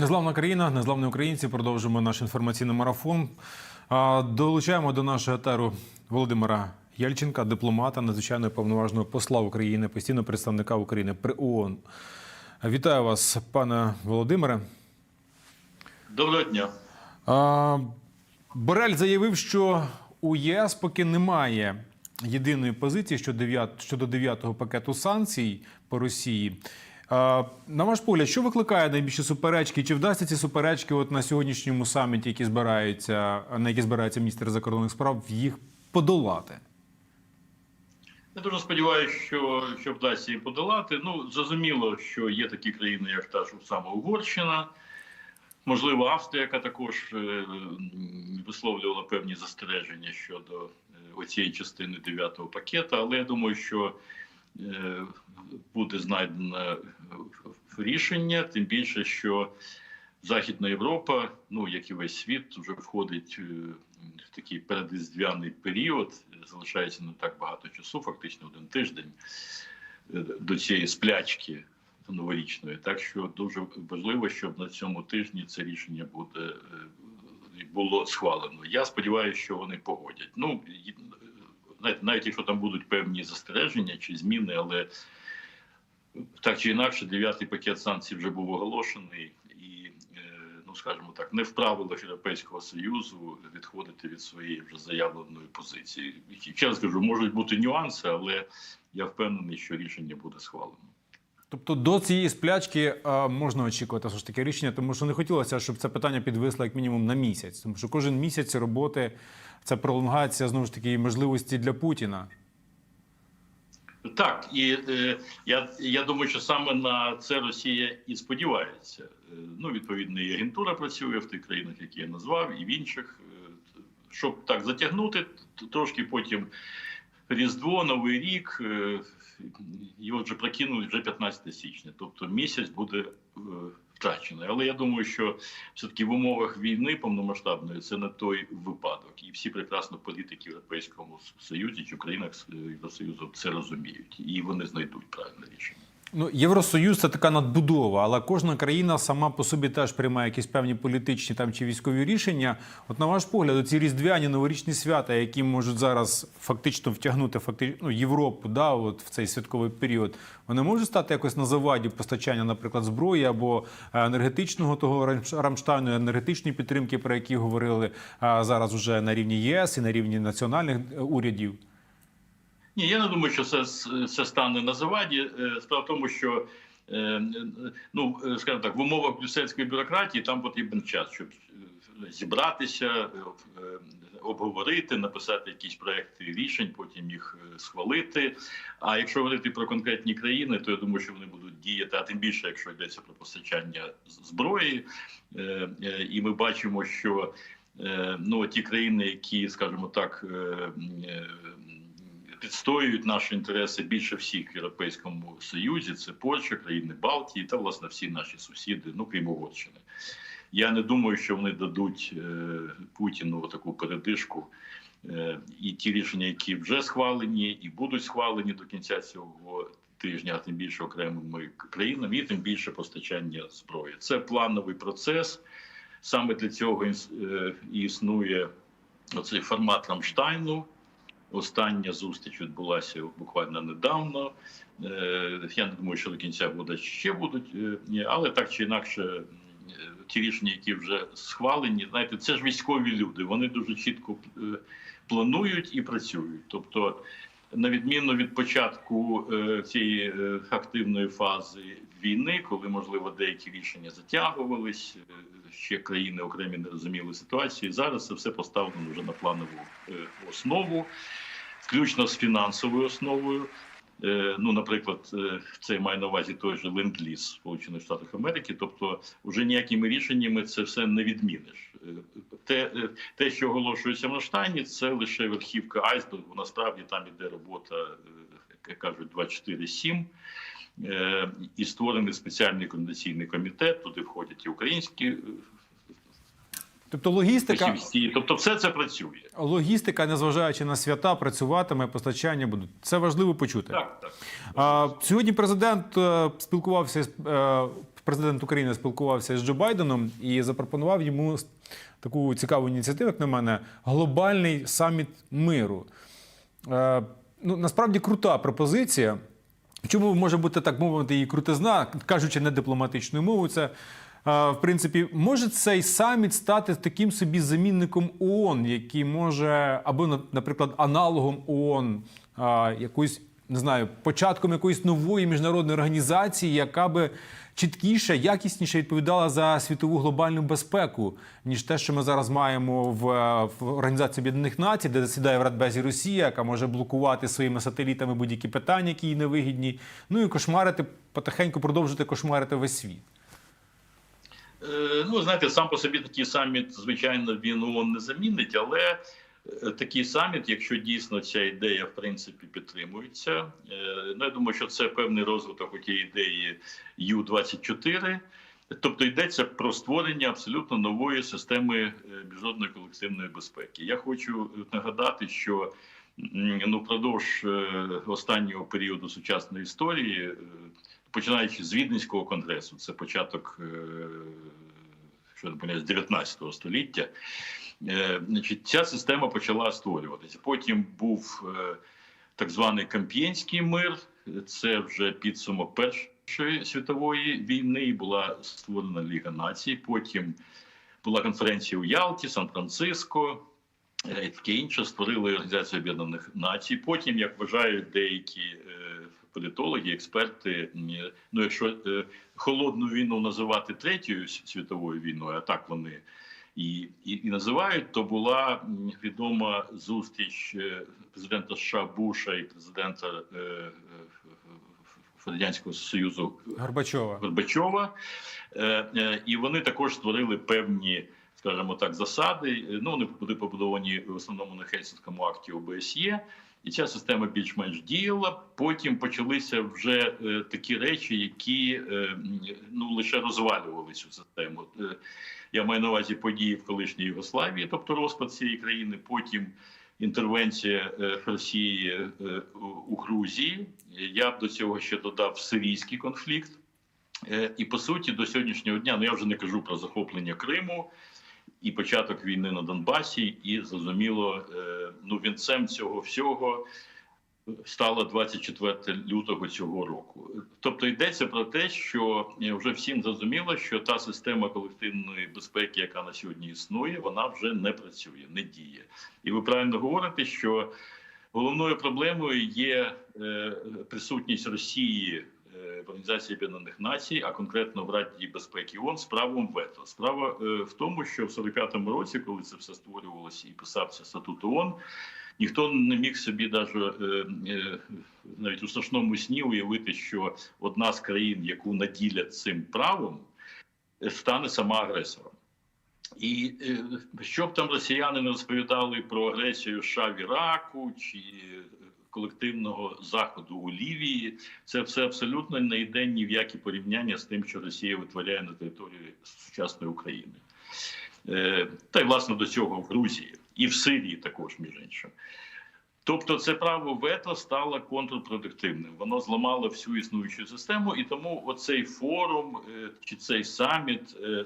Незламна країна, незламні українці. Продовжуємо наш інформаційний марафон. Долучаємо до нашого етеру Володимира Єльченка, дипломата, надзвичайно повноважного посла України, постійного представника України при ООН. Вітаю вас, пане Володимире. Доброго дня. Борель заявив, що у ЄС поки немає єдиної позиції щодо дев'ят- щодо дев'ятого пакету санкцій по Росії. На ваш погляд, що викликає найбільші суперечки? Чи вдасться ці суперечки от на сьогоднішньому саміті, які збираються, на які збирається міністр закордонних справ, їх подолати? Я дуже сподіваюся, що, що вдасться її подолати. Ну, зрозуміло, що є такі країни, як та ж саме Угорщина, можливо, Австрія, яка також е, висловлювала певні застереження щодо е, оцієї частини дев'ятого пакета. Але я думаю, що е, буде знайдено е, рішення, тим більше, що Західна Європа, ну як і весь світ, вже входить е, в такий передріздвяний період. Залишається не так багато часу, фактично один тиждень е, до цієї сплячки новорічної. Так що дуже важливо, щоб на цьому тижні це рішення буде е, було схвалено. Я сподіваюся, що вони погодять. Ну навіть якщо там будуть певні застереження чи зміни, але так чи інакше, дев'ятий пакет санкцій вже був оголошений, і е, ну скажімо так, не в правилах Європейського союзу відходити від своєї вже заявленої позиції. Ще кажу, можуть бути нюанси, але я впевнений, що рішення буде схвалено. Тобто до цієї сплячки а, можна очікувати все ж таки рішення, тому що не хотілося, щоб це питання підвисло як мінімум на місяць, тому що кожен місяць роботи це пролонгація знову ж таки можливості для Путіна. Так, і е, я, я думаю, що саме на це Росія і сподівається. Е, ну, відповідно, і агентура працює в тих країнах, які я назвав, і в інших, е, щоб так затягнути, трошки потім Різдво, Новий рік, е, його вже прокинули вже 15 січня, тобто місяць буде втрачений. Але я думаю, що все-таки в умовах війни повномасштабної це не той випадок. І всі прекрасно політики в Європейському Союзі чи в країнах е, Євросоюзу це розуміють, і вони знайдуть правильне рішення. Ну, Євросоюз це така надбудова, але кожна країна сама по собі теж приймає якісь певні політичні там чи військові рішення. От на ваш погляд, ці різдвяні новорічні свята, які можуть зараз фактично втягнути факти... ну, Європу, да, от в цей святковий період, вони можуть стати якось на заваді постачання, наприклад, зброї або е, енергетичного того Рамштайну, енергетичної підтримки, про які говорили е, зараз уже на рівні ЄС і на рівні національних е, урядів. Ні, я не думаю, що це, це стане на заваді. Е, Справа в тому, що е, ну, е, скажімо так, в умовах брюссельської бюрократії там потрібен час, щоб зібратися, обговорити, написати якісь проекти рішень, потім їх схвалити. А якщо говорити про конкретні країни, то я думаю, що вони будуть діяти, а тим більше, якщо йдеться про постачання зброї, і ми бачимо, що ну ті країни, які, скажімо так, е, наші інтереси більше всіх в Європейському Союзі. Це Польща, країни Балтії та власне всі наші сусіди, ну крім Угорщини. Я не думаю, що вони дадуть е, Путіну таку передишку. Е, і ті рішення, які вже схвалені, і будуть схвалені до кінця цього тижня, а тим більше окремими країнами, і тим більше постачання зброї. Це плановий процес. Саме для цього е, існує оцей формат Рамштайну. Остання зустріч відбулася буквально недавно. Е, Я не думаю, що до кінця буде ще будуть, е, але так чи інакше, е, ті рішення, які вже схвалені, знаєте, це ж військові люди. Вони дуже чітко планують і працюють. Тобто, на відміну від початку е, цієї е, активної фази війни, коли можливо деякі рішення затягувались, е, ще країни окремі не розуміли ситуації. Зараз це все поставлено вже на планову основу, включно з фінансовою основою. Ну, наприклад, це має на увазі той же ленд-ліз Сполучених Штатів Америки. Тобто, вже ніякими рішеннями це все не відміниш. Те, те, що оголошується в Наштайні, це лише верхівка айсбергу. Насправді там іде робота, е, як кажуть, 24-7. Е, І створений спеціальний координаційний комітет. Туди входять і українські е, Тобто логістика. Тобто, все це працює. Логістика, незважаючи на свята, працюватиме, постачання будуть. Це важливо почути. Так, так. А, сьогодні президент спілкувався з президент України спілкувався з Джо Байденом і запропонував йому таку цікаву ініціативу, як на мене, глобальний саміт миру. Е, ну, насправді крута пропозиція. Чому може бути так мовити її крутизна, кажучи не дипломатичною мовою, це е, в принципі може цей саміт стати таким собі замінником ООН, який може або, на- наприклад, аналогом ООН, якоюсь не знаю, початком якоїсь нової міжнародної організації, яка би чіткіше, якісніше відповідала за світову глобальну безпеку, ніж те, що ми зараз маємо в, в Організації Об'єднаних Націй, де засідає в Радбезі Росія, яка може блокувати своїми сателітами будь-які питання, які їй невигідні. Ну і кошмарити потихеньку продовжити кошмарити весь світ. Е, Ну, знаєте, сам по собі такий саміт, звичайно, він ООН не замінить, але такий саміт, якщо дійсно ця ідея в принципі підтримується, е, ну я думаю, що це певний розвиток у тієї ідеї Ю-24. Тобто йдеться про створення абсолютно нової системи е, міжнародної колективної безпеки. Я хочу нагадати, що ну, впродовж е, останнього періоду сучасної історії, починаючи з Віденського конгресу, це початок, що не з 19 століття. Е, Значить, ця система почала створюватися. Потім був е, так званий Камп'єнський мир, це вже підсумок Першої світової війни. Була створена Ліга націй. Потім була конференція у Ялті, Сан-Франциско. е, І таке інше створили Організацію Об'єднаних Націй. Потім, як вважають деякі політологи, експерти, ну якщо холодну війну називати третьою світовою війною, а так вони і, і, і називають, то була відома зустріч е, президента США Буша і президента е, е, Радянського Союзу Горбачова. Горбачова, Е, е, і вони також створили певні, скажімо так, засади. Ну вони були побудовані в основному на Хельсінському акті ОБСЄ. І ця система більш-менш діяла. Потім почалися вже е, такі речі, які е, ну лише розвалювали цю систему. Е, я маю на увазі події в колишній Югославії, тобто розпад цієї країни. Потім інтервенція е, Росії е, у- Грузії. Я б до цього ще додав сирійський конфлікт. Е, І по суті, до сьогоднішнього дня, ну я вже не кажу про захоплення Криму і початок війни на Донбасі, і зрозуміло, е, ну вінцем цього всього стало 24 лютого цього року. Тобто йдеться про те, що е, вже всім зрозуміло, що та система колективної безпеки, яка на сьогодні існує, вона вже не працює, не діє. І ви правильно говорите, що головною проблемою є е, присутність Росії Організації Об'єднаних Націй, а конкретно в Раді безпеки ООН з правом вето. Справа е, в тому, що в 45-му році, коли це все створювалося і писався статут ООН, ніхто не міг собі даже, е, е, навіть у страшному сні уявити, що одна з країн, яку наділять цим правом, е, стане сама агресором. І е, що б там росіяни не розповідали про агресію США в Іраку чи е, колективного заходу у Лівії, це все абсолютно не йде ні в які порівняння з тим, що Росія витворяє на території сучасної України. Е, Та й власне до цього в Грузії і в Сирії також, між іншим. Тобто, це право вето стало контрпродуктивним. Воно зламало всю існуючу систему, і тому оцей форум е, чи цей саміт, е,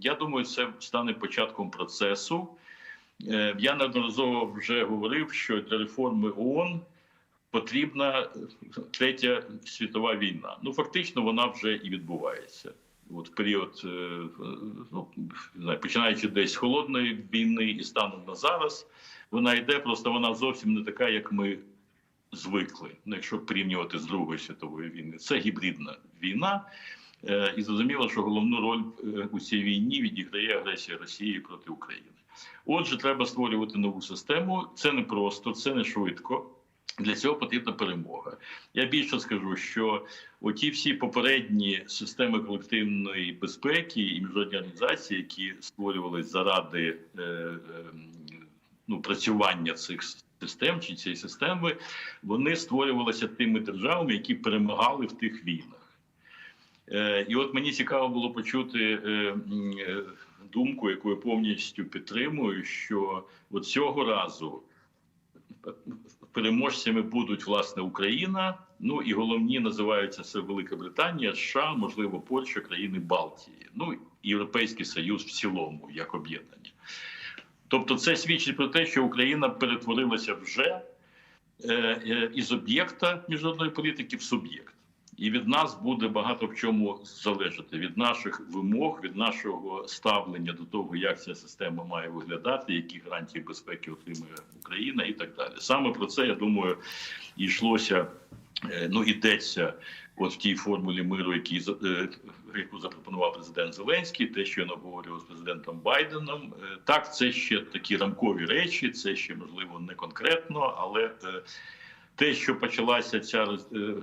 я думаю, це стане початком процесу. Я неодноразово вже говорив, що для реформи ООН потрібна е, третя світова війна. Ну фактично, вона вже і відбувається. От в період, е, ну починаючи десь холодної війни і станом на зараз, вона йде, просто вона зовсім не така, як ми звикли. Ну, якщо порівнювати з Другою світовою війною, це гібридна війна. Е, І зрозуміло, що головну роль у цій війні відіграє агресія Росії проти України. Отже, треба створювати нову систему. Це не просто, це не швидко. Для цього потрібна перемога. Я більше скажу, що оті всі попередні системи колективної безпеки і міжнародні організації, які створювалися заради е, е, ну, працювання цих систем чи цієї системи, вони створювалися тими державами, які перемагали в тих війнах. Е, І от мені цікаво було почути е, думку, яку я повністю підтримую, що от цього разу переможцями будуть власне Україна Ну і головні називаються це Велика Британія, США, можливо, Польща, країни Балтії. Ну і Європейський Союз в цілому, як об'єднання. Тобто, це свідчить про те, що Україна перетворилася вже е, е, із об'єкта міжнародної політики в суб'єкт. І від нас буде багато в чому залежати від наших вимог, від нашого ставлення до того, як ця система має виглядати, які гарантії безпеки отримує Україна і так далі. Саме про це я думаю, йшлося, е, ну ідеться от в тій формулі миру, за- е, яку запропонував президент Зеленський, те, що він обговорював з президентом Байденом. Е, Так, це ще такі рамкові речі, це ще можливо не конкретно, але те, що почалася ця е,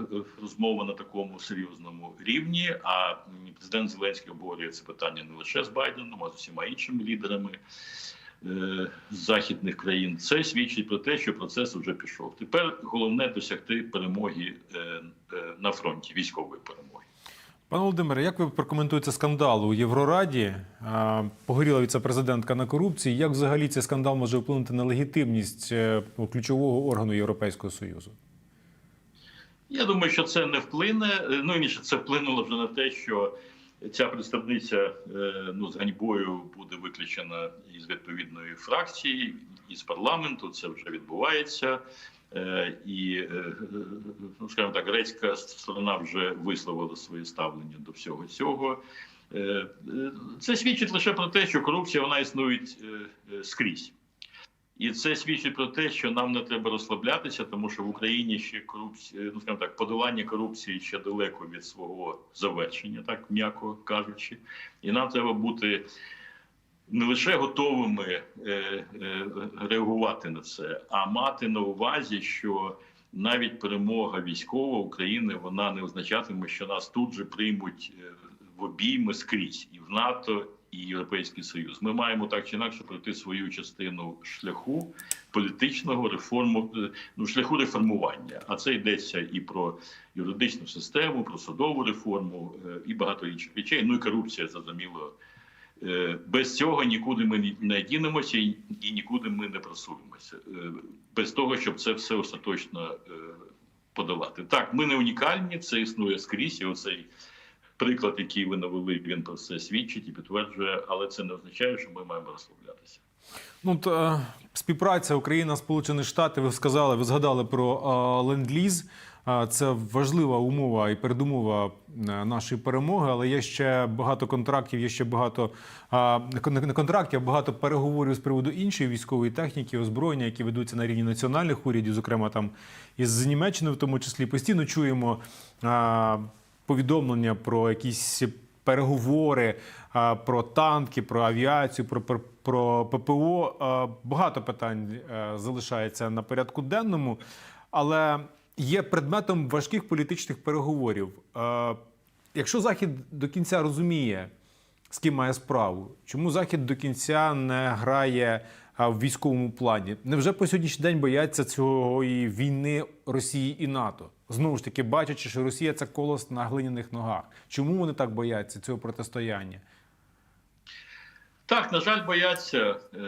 розмова на такому серйозному рівні, а президент Зеленський обговорює це питання не лише з Байденом, а з усіма іншими лідерами е, західних країн. Це свідчить про те, що процес вже пішов. Тепер головне досягти перемоги е, на фронті, військової перемоги. Пане Володимире, як ви прокоментуєте скандал у Єврораді? Погоріла віце-президентка на корупції. Як взагалі цей скандал може вплинути на легітимність е, ключового органу Європейського Союзу? Я думаю, що це не вплине. Е, Ну інше це вплинуло вже на те, що ця представниця е, ну з ганьбою буде виключена із відповідної фракції із парламенту. Це вже відбувається. Е, І е, ну скажімо так, грецька сторона вже висловила своє ставлення до всього цього. Е, Це свідчить лише про те, що корупція вона існує скрізь. І це свідчить про те, що нам не треба розслаблятися, тому що в Україні ще корупція, ну скажімо так, подолання корупції ще далеко від свого завершення, так м'яко кажучи. І нам треба бути не лише готовими е, е, реагувати на це, а мати на увазі, що навіть перемога військова України вона не означатиме, що нас тут же приймуть е, в обійми скрізь і в НАТО, і Європейський Союз. Ми маємо так чи інакше пройти свою частину шляху політичного реформу, ну шляху реформування. А це йдеться і про юридичну систему, про судову реформу, і багато інших речей. Ну і корупція зрозуміло. Е, Без цього нікуди ми не дінемося і нікуди ми не просунемося. Е, Без того, щоб це все остаточно е, подолати. Так, ми не унікальні, це існує скрізь. І оцей приклад, який ви навели, він про це свідчить і підтверджує, але це не означає, що ми маємо розслаблятися. Ну, е, співпраця Україна, Сполучені Штати. Ви сказали, ви згадали про ленд-ліз. Це важлива умова і передумова е, нашої перемоги, але є ще багато контрактів, є ще багато не контрактів, а багато переговорів з приводу іншої військової техніки, озброєння, які ведуться на рівні національних урядів, зокрема там із Німеччини, в тому числі постійно чуємо повідомлення про якісь переговори про танки, про авіацію, про, про, ППО. Багато питань е, залишається на порядку денному, але є предметом важких політичних переговорів. Е, Якщо Захід до кінця розуміє, з ким має справу, чому Захід до кінця не грає в військовому плані? Невже по сьогоднішній день бояться цієї війни Росії і НАТО? Знову ж таки, бачачи, що Росія це колос на глиняних ногах. Чому вони так бояться цього протистояння? Так, на жаль, бояться. Е,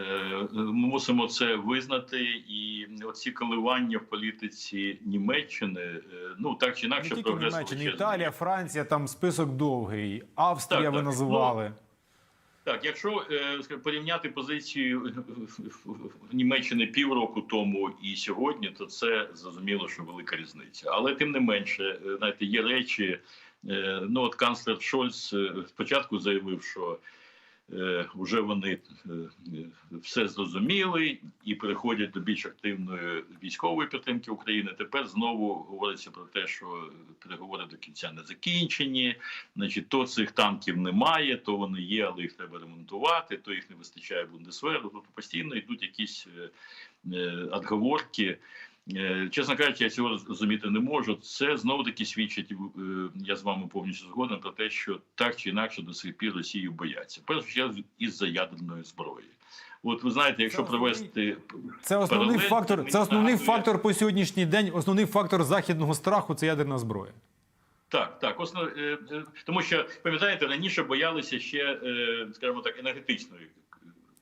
Ми мусимо це визнати. І оці коливання в політиці Німеччини, е, ну так чи інакше, прогрес Німеччина. Італія, Франція, там список довгий. Австрія Так, ви так. називали. Так, якщо е, скажімо, порівняти позицію Німеччини півроку тому і сьогодні, то це зрозуміло, що велика різниця. Але тим не менше, е, знаєте, є речі. е, Ну, от канцлер Шольц е, спочатку заявив, що е, вже вони е, е, все зрозуміли і переходять до більш активної військової підтримки України. Тепер знову говориться про те, що переговори до кінця не закінчені. Значить, то цих танків немає, то вони є, але їх треба ремонтувати, то їх не вистачає Бундесверу. Тобто постійно йдуть якісь е, е, отговорки. Е, Чесно кажучи, я цього зрозуміти не можу. Це знову таки свідчить, е, я з вами повністю згоден про те, що так чи інакше до сих пір Росію бояться. Перш чергу із-за ядерної зброї. От ви знаєте, якщо Це провести Це основний паралель, фактор. Це основний нагадує- фактор по сьогоднішній день. Основний фактор західного страху це ядерна зброя. Так, так, основ... е, тому що пам'ятаєте, раніше боялися ще, скажімо так, енергетичної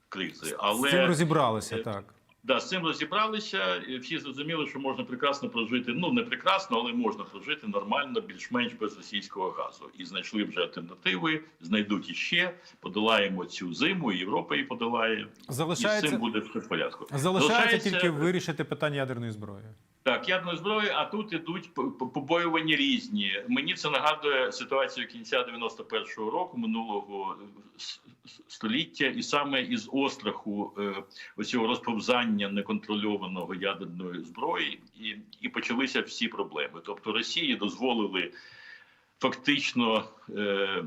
кризи, З цим розібралися так. Да, з цим розібралися. і Всі зрозуміли, що можна прекрасно прожити. Ну не прекрасно, але можна прожити нормально, більш-менш без російського газу. І знайшли вже альтернативи. Знайдуть іще. Подолаємо цю зиму. і Європа її подолає. І з цим буде все в порядку. залишається тільки вирішити питання ядерної зброї. Так, ядерної зброї, а тут ідуть по- по- побоювання різні. Мені це нагадує ситуацію кінця 91-го року минулого с- століття, і саме із остраху е, оцього розповзання неконтрольованого ядерної зброї, і, і почалися всі проблеми. Тобто Росії дозволили. Фактично е,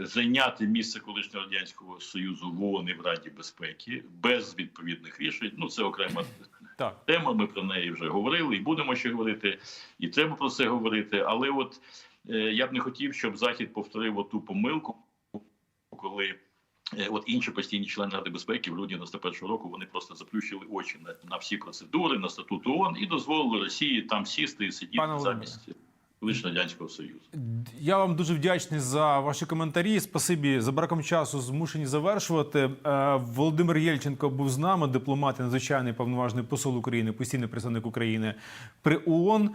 зайняти місце колишнього радянського союзу в ООН і в Раді безпеки без відповідних рішень. Ну це окрема Так. тема. Ми про неї вже говорили і будемо ще говорити, і треба про це говорити. Але от е, я б не хотів, щоб Захід повторив оту помилку, коли. е, От інші постійні члени Ради безпеки в грудні 91 року вони просто заплющили очі на, на всі процедури, на статут ООН і дозволили Росії там сісти і сидіти Пане замість колишнього радянського союзу. Я вам дуже вдячний за ваші коментарі. Спасибі за браком часу. Змушені завершувати. Е, Володимир Єльченко був з нами, дипломат і надзвичайний повноважний посол України, постійний представник України при ООН.